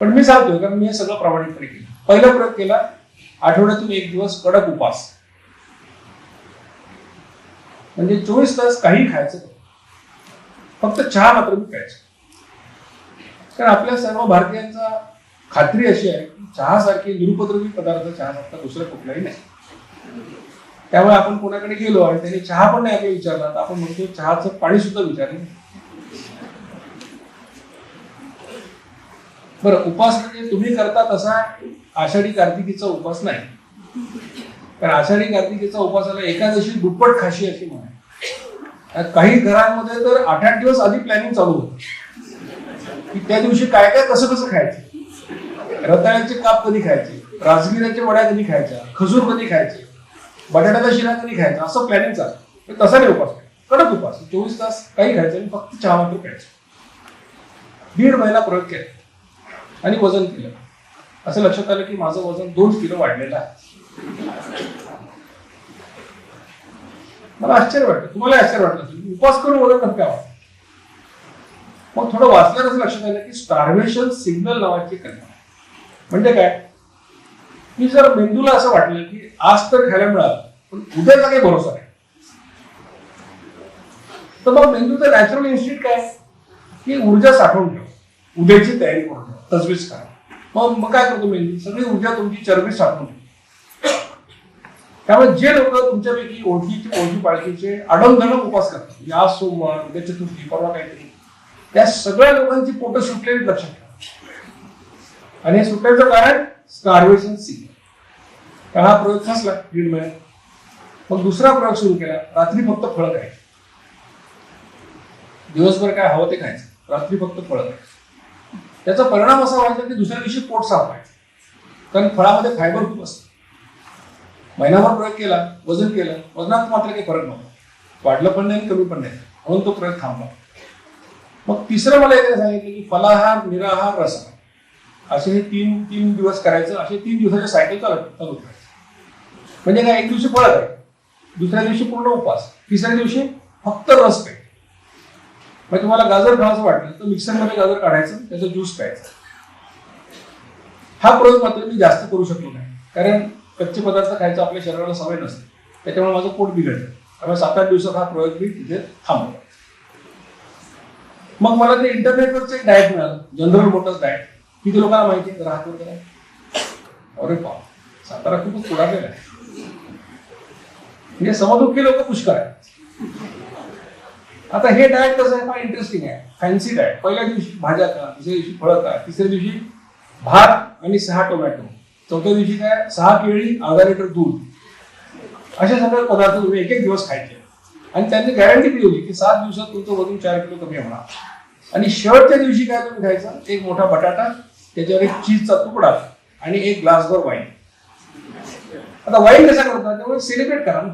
पण मी सांगतोय कारण मी हे सगळं प्रामाणिकपणे केलं. पहिला प्रयोग केला आठवड्यातून एक दिवस कडक उपास. म्हणजे चोवीस तास काही खायचं फक्त चहा मात्र मी प्यायचं. कारण आपल्या सर्व भारतीयांचा खात्री अशी आहे की चहासारखे निरुपद्रवी पदार्थ चहा मात्र दुसरं कुठलाही नाही. त्यामुळे आपण कोणाकडे गेलो आणि त्याने चहा पण नाही आपल्याला विचारला तर आपण म्हणतो चहाचं पाणी सुद्धा विचारलं बरं उपास म्हणजे तुम्ही करता तसा आषाढी कार्तिकीचा उपास नाही. कारण आषाढी कार्तिकीचा उपासाला एकादशी दुप्पट खाशी अशी म्हण काही घरांमध्ये तर आठ आठ दिवस आधी प्लॅनिंग चालू होत. की त्या दिवशी काय काय कसं कसं खायचं? रताळ्याचे काप कधी खायचे? राजगिऱ्याच्या वड्या कधी खायच्या? खजूर कधी खायचे? बटाट्याचा शिरा कधी खायचा? असं प्लॅनिंग चालू. तसा नाही उपास. कडक उपास. चोवीस तास काही खायचं आणि फक्त चहा मात्र प्यायचं. दीड महिना प्रयोग केला. आणि वजन केलं. असं लक्षात आलं की माझं वजन दोन किलो वाढलेलं आहे. मला आश्चर्य वाटतं. तुम्हाला आश्चर्य वाटलं असेल उपवास करून वजन कसं मग थोडं वाचल्यावर असं लक्षात आलं की स्टार्वेशन सिग्नल नावाची कल्पना म्हणजे काय? मी जर मेंदूला असं वाटलं की आज तर खायला मिळालं पण उद्याचा काही भरोसा नाही. तर मग मेंदूचं नॅचरल इन्स्टिट काय? की ऊर्जा साठवून ठेव. उद्याची तयारी करून ठेव. तजवीज करा. मग मग काय करतो मी? सगळी ऊर्जा तुमची चरबी साठवून त्यामुळे जे लोक तुमच्यापैकी ओळखीचे ओळखी पाळखीचे आडमधडम उपास करतात. या सोमवार उद्या चतुर्थी परवा काहीतरी. त्या सगळ्या लोकांची पोटं सुटलेली लक्षात ठेवा. आणि हे सुटायचं कारण स्टार्वेशन सी त्याला हा प्रयोग फसला दीड महिन्यात मग दुसरा प्रयोग सुरू केला. रात्री फक्त फळं आहे दिवसभर काय हवं ते खायचं. रात्री फक्त फळं खायचं. त्याचा परिणाम असा व्हायचा की दुसऱ्या दिवशी पोट साफ व्हायचं कारण फळामध्ये फायबर खूप असतं. महिनाभर प्रयोग केला वजन केलं वजनात मात्र काही फरक नव्हता. वाढलं पण नाही कमी पण नाही. म्हणून तो प्रयोग थांबला. मग तिसरं मला एकाने सांगितलं की फलाहार निराहार रसाहार असे हे तीन तीन दिवस करायचं असे तीन दिवसाच्या सायकल चालत चालू करायचं. म्हणजे काय एक दिवशी फळं आहे. दुसऱ्या दिवशी पूर्ण उपवास तिसऱ्या दिवशी फक्त रस प्यायचा म्हणजे तुम्हाला गाजर खायचं वाटलं तर मिक्सरमध्ये गाजर काढायचं त्याचा ज्यूस प्यायचा. हा प्रयोग मात्र मी जास्त करू शकलो नाही. कारण कच्चे पदार्थ खायचं आपल्या शरीराला सवय नसते. त्याच्यामुळे माझं पोट बिघडलं त्यामुळे सात आठ दिवसात हा प्रयोग मी तिथे थांबवला. मग मला ते इंटरनेटवरचं एक डाएट मिळालं जनरल मोटर्स डाएट किती लोकांना माहिती आहे? राहतो काय अरे बाप सातारा खूपच पुढारलेला आहे. म्हणजे समदुःखी लोक पुष्कळ आहेत. आता हे डाएट कसं आहे फार इंटरेस्टिंग आहे. फॅन्सी डाएट पहिल्या दिवशी भाज्या खा दुसऱ्या दिवशी फळं खा तिसऱ्या दिवशी भात आणि सहा टोमॅटो चौथ्या दिवशी काय? सहा केळी अर्धा लिटर दूध. असे सगळे पदार्थ तुम्ही एक एक दिवस खायचे. आणि त्यांनी गॅरंटी दिली होती की सात दिवसात तुमचं वजन चार किलो कमी होणार. आणि शेवटच्या दिवशी काय तुम्ही खायचं? एक मोठा बटाटा त्याच्यावर एक चीजचा तुकडा आणि एक ग्लासभर वाईन आता वाईन कसा करतात? त्यामुळे सेलिब्रेट करा ना.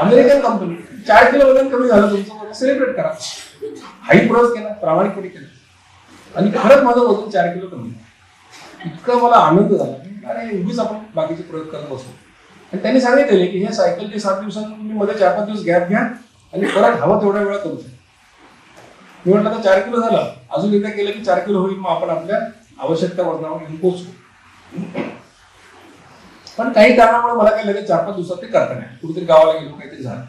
अमेरिकन कंपनी चार किलो वजन कमी झालं तुमचं सेलिब्रेट करा. हाही प्रवास केला प्रामाणिकपणे केला. आणि खरंच माझं वजन चार किलो कमी झालं. इतका मला आनंद झाला अरे उगीच आपण बाकीचे प्रयोग करत बसतो आणि त्यांनी सांगितले की हे सायकलचे सात दिवसांनी तुम्ही मध्ये चार पाच दिवस गॅप घ्या आणि परत हवा तेवढ्या वेळा करू शकता. मी म्हटलं आता चार किलो झालं. अजून एकदा केलं की चार किलो होईल मग आपण आपल्या आवश्यकता वजनावर घेऊन पोहोचू. पण काही कारणामुळे मला काही लगेच चार पाच दिवसात ते करता नाही. कुठेतरी गावाला गेलो काहीतरी झालं.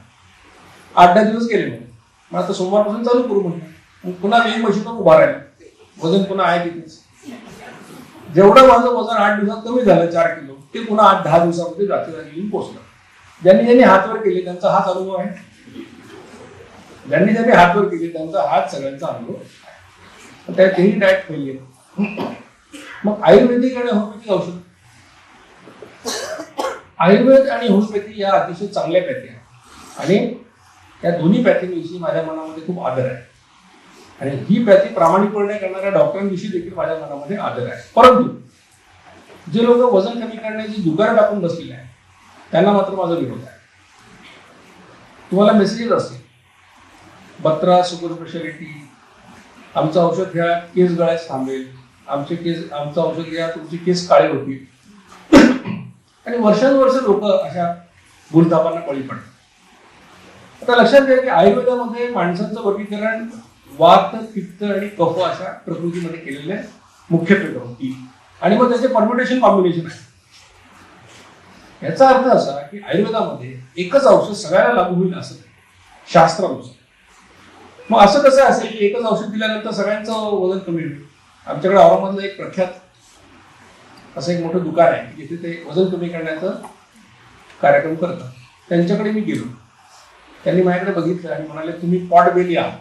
आठ दहा दिवस गेले मग मग आता सोमवारपासून चालू करू म्हणून पुन्हा मी मशीन उभा राहिलं. वजन पुन्हा आहे तिथेच. जेवढं माझं वजन आठ दिवसात कमी झालं चार किलो ते पुन्हा आठ दहा दिवसामध्ये रात्री जागी येऊन पोहोचलं. ज्यांनी ज्यांनी हातवर केले त्यांचा हाच अनुभव आहे. ज्यांनी ज्यांनी हातवर केले त्यांचा हाच सगळ्यांचा अनुभव आहे. त्यात तेही डायट फेल मग आयुर्वेदिक आणि होमिओपॅथिक औषध. आयुर्वेद आणि होमिओपॅथी या अतिशय चांगल्या पॅथी आहेत. आणि या दोन्ही पॅथींविषयी माझ्या मनामध्ये खूप आदर आहे. आणि ही पॅथी प्रामाणिकपणे करणाऱ्या डॉक्टरांविषयी देखील माझ्या मनामध्ये आदर आहे. परंतु जे लोक वजन कमी करण्याची जुगार टाकून बसलेले आहेत त्यांना मात्र माझा विरोध आहे. तुम्हाला मेसेजेस असतील. बत्रा सुपर स्पेशालिटी आमचं औषध घ्या केस गळ्यास थांबेल. आमचे केस आमचं औषध घ्या तुमचे केस काळे होतील. आणि वर्षानुवर्ष लोक अशा भूलथापांना बळी पडतात. आता लक्षात घ्या की आयुर्वेदामध्ये माणसांचं वर्गीकरण वात पित्त आणि कफ अशा प्रकृतीमध्ये केलेले आहे. मुख्यत्वे करून आणि मग त्याचे परम्युटेशन कॉम्बिनेशन आहे. याचा अर्थ असा की आयुर्वेदामध्ये एकच औषध सगळ्याला लागू होईल असं नाही. शास्त्रानुसार मग असं कसं असेल की एकच औषध दिल्यानंतर सगळ्यांचं वजन कमी होईल? आमच्याकडे औरंगाबादला एक प्रख्यात असं एक मोठं दुकान आहे जिथे ते वजन कमी करण्याचा कार्यक्रम करतात. त्यांच्याकडे मी गेलो. त्यांनी माझ्याकडे बघितलं आणि म्हणाले तुम्ही पॉटबेली आहात.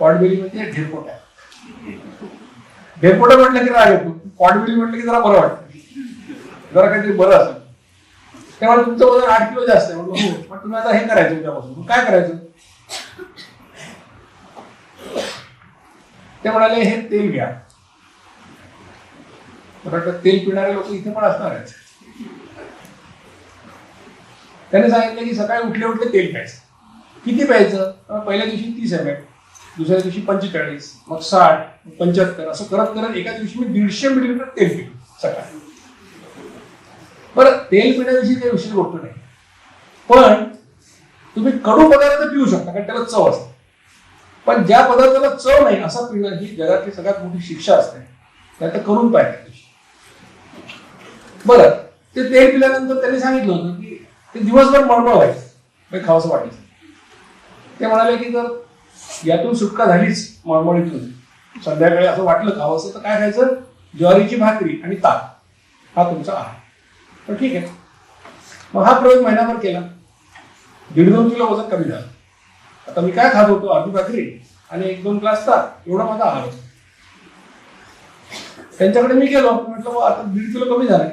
पॉटबेली म्हणजे ढेरपोट आहे ढेरपोट म्हटलं की राग येतो. पॉटबेली म्हटलं की जरा बरं वाटतं. जरा काहीतरी बरं असं तेव्हा तुमचं वजन आठ किलो जास्त आहे. म्हटलं हो पण तुम्ही आता हे करायचं उद्यापासून. काय करायचं? ते म्हणाले हे तेल घ्या. वाटतं तेल पिणारे लोक इथे पण असणार आहेत. त्याने सांगितलं की सकाळी उठले उठले तेल प्यायचं. किती प्यायचं? पहिल्या दिवशी तीस एम एल दुसऱ्या दिवशी पंचेचाळीस मग साठ पंच्याहत्तर असं करत करत एका दिवशी मी दीडशे मिलीलिटर तेल पिलो सकाळी. बरं तेल पिण्याविषयी काही विशेष गोष्ट नाही. पण तुम्ही कडू पदार्थ पिऊ शकता कारण त्याला चव असते. पण ज्या पदार्थाला चव नाही असा पिणं ही जगातली सगळ्यात मोठी शिक्षा असते. त्या तर करून पाहिजे. बरं ते तेल पिल्यानंतर त्यांनी सांगितलं होतं की ते दिवसभर मळमळ व्हायचं. म्हणजे खावंसं वाटायचं ते म्हणाले की जर यातून सुटका झालीच मळमळीतून संध्याकाळी असं वाटलं खावंसं तर काय खायचं? ज्वारीची भाकरी आणि ताक. हा तुमचा आहार. तर ठीक आहे. मग हा प्रयोग महिनाभर केला. दीड दोन किलो वजन कमी झालं. आता मी काय खात होतो? अर्धी भाकरी आणि एक दोन ग्लास ताक. एवढा माझा आहार होता. त्यांच्याकडे मी गेलो. म्हटलं आता दीड किलो कमी झालंय.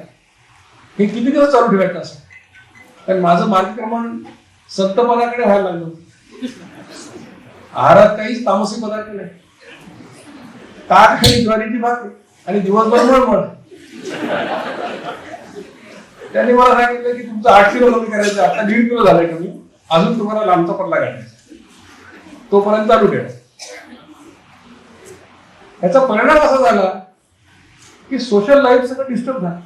हे किती दिवस चालू ठेवायचं असं? कारण माझं मार्गक्रमण संतपणाकडे व्हायला लागलं. आहारात काहीच तामसी पदार्थ नाही. ताक आणि ज्वारीची भाकरी आणि दिवसभर मळमळ त्यांनी मला सांगितलं की तुमचं आठ किलो कमी करायचं आता दीड किलो झालंय कमी. अजून तुम्हाला लांबचा पल्ला काढायचा. तोपर्यंत चालू ठेवा. याचा परिणाम असा झाला की सोशल लाईफ सगळं डिस्टर्ब झालं.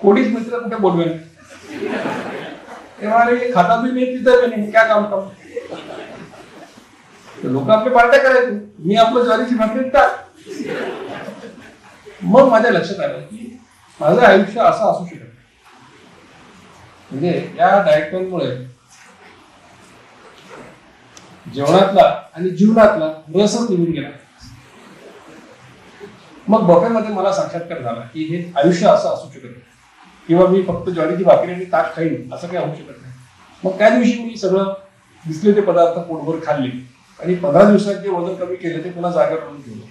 कोणीच मित्र कुठे बोलवेल? ते खाता भी नाही तिथं भी नाही क्या काम काम लोक आपले पार्ट्या करायचे मी आपलं ज्वारीची भाकरी टाक मग माझ्या लक्षात आलं की माझं आयुष्य असं असू शकत म्हणजे या डायटमुळे जेवणातला आणि जीवनातला रसच निघून गेला. मग बफेमध्ये मला साक्षात्कार झाला की हे आयुष्य असं असू शकत नाही. किंवा मी फक्त ज्वारीची भाकरी आणि ताक खाईन असं काही होऊ शकत नाही. मग त्या दिवशी मी सगळं दिसले ते पदार्थ पोटभर खाल्ले. आणि पंधरा दिवसात जे वजन कमी केलं ते पुन्हा जागा करून ठेवलं.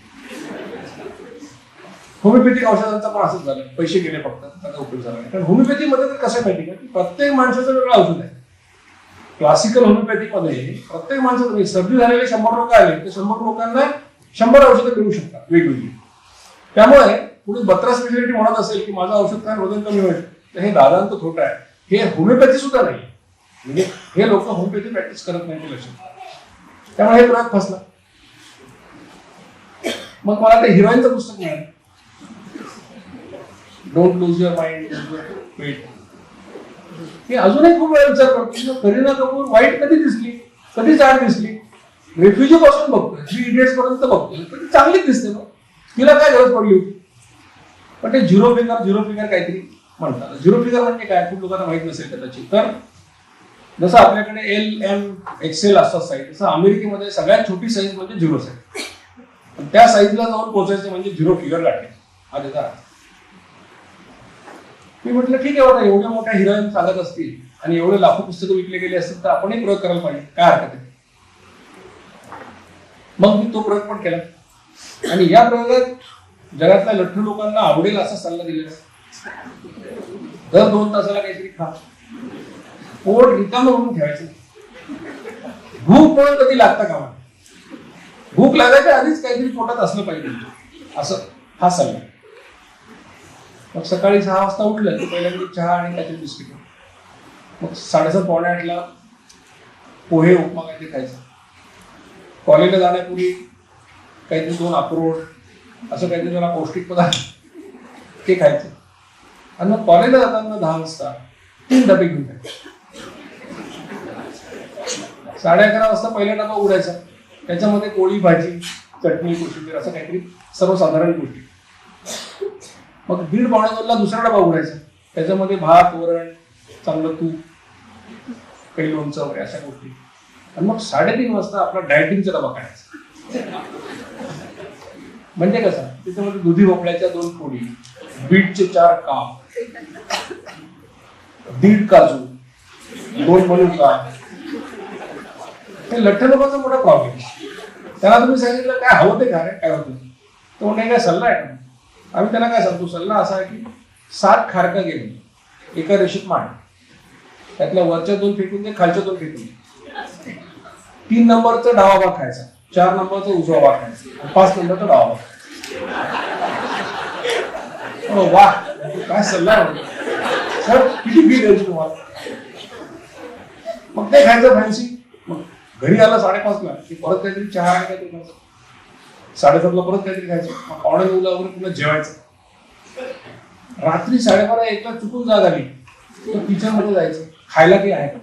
होमिओपॅथिक औषधांचा पण असंच झालं. पैसे गेले फक्त त्याचा उपयोग झाला कारण होमिओपॅथीमध्ये तर कसं माहिती का? की प्रत्येक माणसाचं वेगळं औषध आहे. क्लासिकल होमिओपॅथीमध्ये प्रत्येक माणसाचं म्हणजे सर्दी झालेले शंभर लोक आले तर शंभर लोकांना शंभर औषधं मिळू शकतात वेगवेगळी. त्यामुळे पुढे बत्रा स्पेशालिटी म्हणत असेल की माझं औषध काय वजन कमी होईल तर हे दादांत खोटं आहे. हे होमिओपॅथी सुद्धा नाही. म्हणजे हे लोक होमिओपॅथी प्रॅक्टिस करत नाही ते लक्षात त्यामुळे हे प्रयोग फसला. मग मला ते हिरोईनचं पुस्तक मिळालं don't lose your mind wait मी अजूनही खूप वेळा विचार करतो करीना कपूर वाईट कधी दिसली कधी जाड दिसली? रेफ्युजी पासून बघतोय. थ्री इडियट्स पर्यंत बघतोय. पण ती चांगलीच दिसते ना. तिला काय गरज पडली होती? पण ते झिरो फिगर झिरो फिगर काहीतरी म्हणतात. झिरो फिगर म्हणजे काय? खूप लोकांना माहीत नसेल कदाचित तर जसं आपल्याकडे एल एम एक्सेल असतात साईज तसं अमेरिकेमध्ये सगळ्यात छोटी साईज म्हणजे झिरो साईज त्या साईजला जाऊन पोहोचायचं म्हणजे झिरो फिगर गाठणे हा त्याचा मी म्हटलं ठीक आहे बाबा एवढ्या मोठ्या हिरोईन चालत असतील आणि एवढे लाखो पुस्तकं विकले गेले असतील तर आपणही प्रयोग करायला पाहिजे. काय हरकत आहे मग मी तो प्रयोग पण केला. आणि या प्रयोगात जगातल्या लठ्ठ लोकांना आवडेल असा सल्ला दिलेला दर दोन तासाला काहीतरी खा. पोट रिकाम म्हणून ठेवायचं. भूक पण कधी लागता कामा भूक लागायच्या आधीच काहीतरी पोटात असलं पाहिजे. असं हा सल्ला. मग सकाळी सहा वाजता उठलं की पहिल्यांदा चहा आणि काहीतरी बिस्किट. मग साडेसात पावणे आठला पोहे उपमा काहीतरी खायचं. कॉलेजला जाण्यापूर्वी काहीतरी दोन अक्रोड असं काहीतरी जरा पौष्टिक पदार्थ. ते खायचं. आणि मग कॉलेजला जाताना दहा वाजता तीन डबे घेऊन जायचे. साडे अकरा वाजता पहिला डबा उडायचा त्याच्यामध्ये पोळी भाजी चटणी कोशिंबीर असं काहीतरी सर्वसाधारण गोष्टी. मग दीड पावणे दोनला दुसरा डबा उघडायचा. त्याच्यामध्ये भात वरण चांगलं तूप काही लोणचं वगैरे अशा गोष्टी. आणि मग साडेतीन वाजता आपला डायटिंगचा डबा काढायचा. म्हणजे कसं? त्याच्यामध्ये दुधी भोपळ्याच्या दोन पोळी बीटचे चार काप दीड काजू दोन मनुका. हे लठ्ठ लोकांचा मोठा प्रॉब्लेम त्याला तुम्ही सांगितलं काय हवं ते खा काय होतं तो म्हणजे काय सल्ला आहे का आम्ही त्यांना काय सांगतो सल्ला असा आहे की सात खारका गेली एका रेषेत मांड. त्यातल्या वरच्या दोन फेकून दे खालच्या दोन फेकून दे. तीन नंबरचा डावा भाग खायचा चार नंबरचा उजवा भाग खायचा पाच नंबरचा डावा भाग. खायचा. अहो, वा काय सल्ला सर किती फी द्यायची तुम्हाला? मग ते खायचं फॅन्सी मग घरी आलं साडेपाचला की परत काहीतरी चहा आहे काहीतरी खायचं साडेसातला परत काहीतरी खायचं. मग ऑर्डर नऊला वगैरे पुन्हा जेवायचं. रात्री साडेबारा एकला चुकून जाग आली. तर किचनमध्ये जायचं. खायला काही आहे का?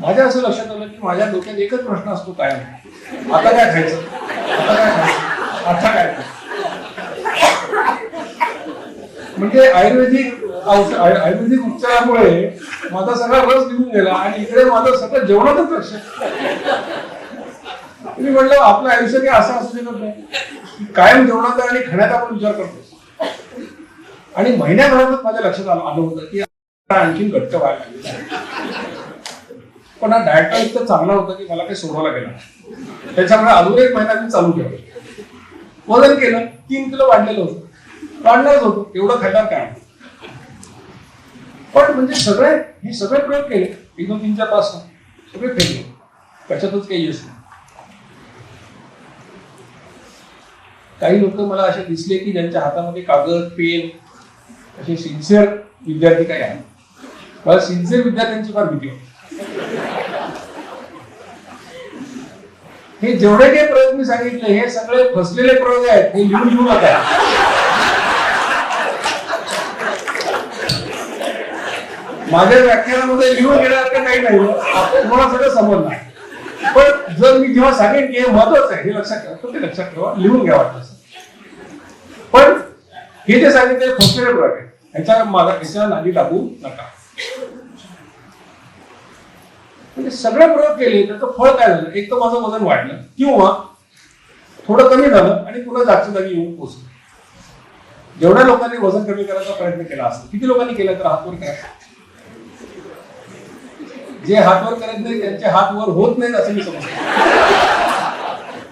माझ्या असं लक्षात आलं की माझ्या डोक्यात एकच प्रश्न असतो काय आता काय खायचं? आता काय खायचं? आता काय? म्हणजे आयुर्वेदिक आयु- आयुर्वेदिक उपचारामुळे माझा सगळा रस निघून गेला आणि इकडे माझं सगळं जेवणातच लक्ष. मी म्हटलं आपलं आयुष्य काही असं असू शकत नाही. कायम जेवणाचा आणि खाण्याचा आपण विचार करतो. आणि महिन्याभरातच माझ्या लक्षात आलं आलं होतं की आणखीन घट्ट व्हायला पण हा डायट इतकं चांगला होता की मला काही सोडवायला गेला त्याच्यामुळे अजून एक महिना मी चालू केलं वजन केलं तीन किलो वाढलेलं होतं. वाढणारच होतो. एवढं खाल्ल्यावर काय? पण म्हणजे सगळे हे सगळे प्रयोग केले. एक दोन तीन चार तास सगळे फेरले कशातच काही यश नाही. काही लोक मला असे दिसले की ज्यांच्या हातामध्ये कागद पेन असे सिन्सिअर विद्यार्थी काही आहेत. मला सिन्सिअर विद्यार्थ्यांची फार भीती होती हे जेवढे काही प्रयोग मी सांगितले हे सगळे फसलेले प्रयोग आहेत हे लिहून घेऊ नका. माझ्या व्याख्यानामध्ये लिहून घेण्यासारखं काही नाही आपण तुम्हाला सगळं समजणार. पण जर मी जेव्हा सांगेन की हे महत्वाचं आहे हे लक्षात ठेवा तर ते लक्षात ठेवा लिहून घ्या वाटत. पण हे जे सांगितले फसलेले प्रयोग आहे ह्याच्या माझा ह्याच्या नाली लागू नका. म्हणजे सगळे प्रयोग केले त्याचं फळ काय झालं? एक तर माझं वजन वाढलं किंवा थोडं कमी झालं आणि पुन्हा जागच्या जागी येऊन पोहोचलं जेवढ्या लोकांनी वजन कमी करायचा प्रयत्न केला असतो किती लोकांनी केला तर हातवर करा जे हातवर करत नाही त्यांचे हात वर होत नाहीत असं मी समजतो.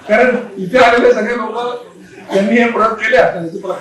कारण इथे आलेले सगळे लोक त्यांनी हे प्रयोग केले असतात याची मला